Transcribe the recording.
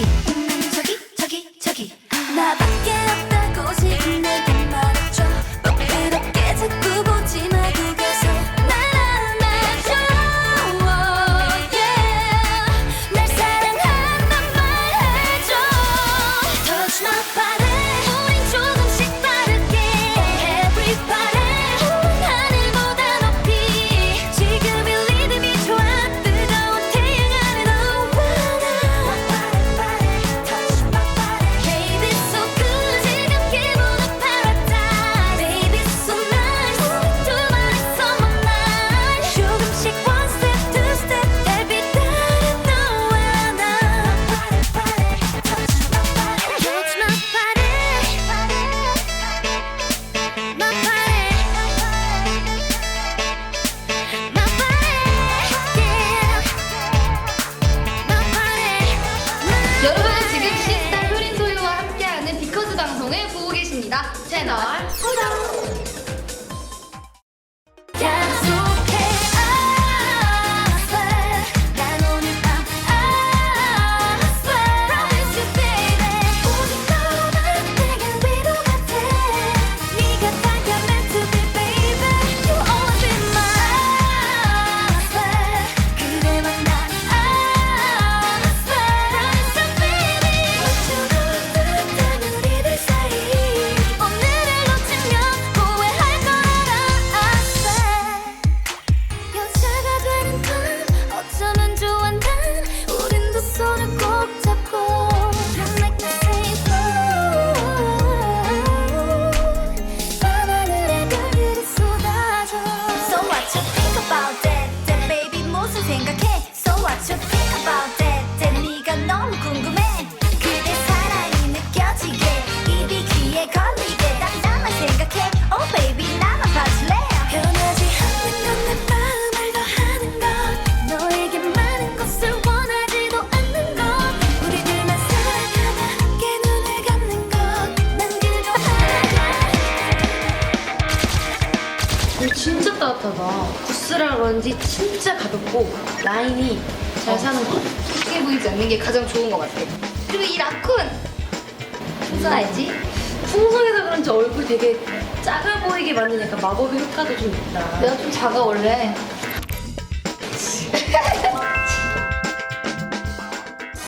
저기 저기 저기 저기. 나밖에 없다고 싶은 내게 너무 궁금해. 그대 사랑이 느껴지게. 입이 귀에 걸리게. 딱 나만 생각해. Oh baby 봐줄래. 변하지 않는 건 내 마음을 더하는 것. 너에게 많은 것을 원하지도 않는 것. 우리들만 살아가다 함께 눈을 감는 것난 그저 하나. 이거 진짜 따뜻하다. 부스라 그런지 진짜 가볍고 라인이 잘 사는 것 같아. 크게 보이지 않는 게 가장 좋은 것 같아. 그리고 이 라쿤 무슨 알지? 풍성해서 그런지 얼굴 되게 작아 보이게 약간 마법의 효과도 좀 있다. 내가 좀 작아 원래.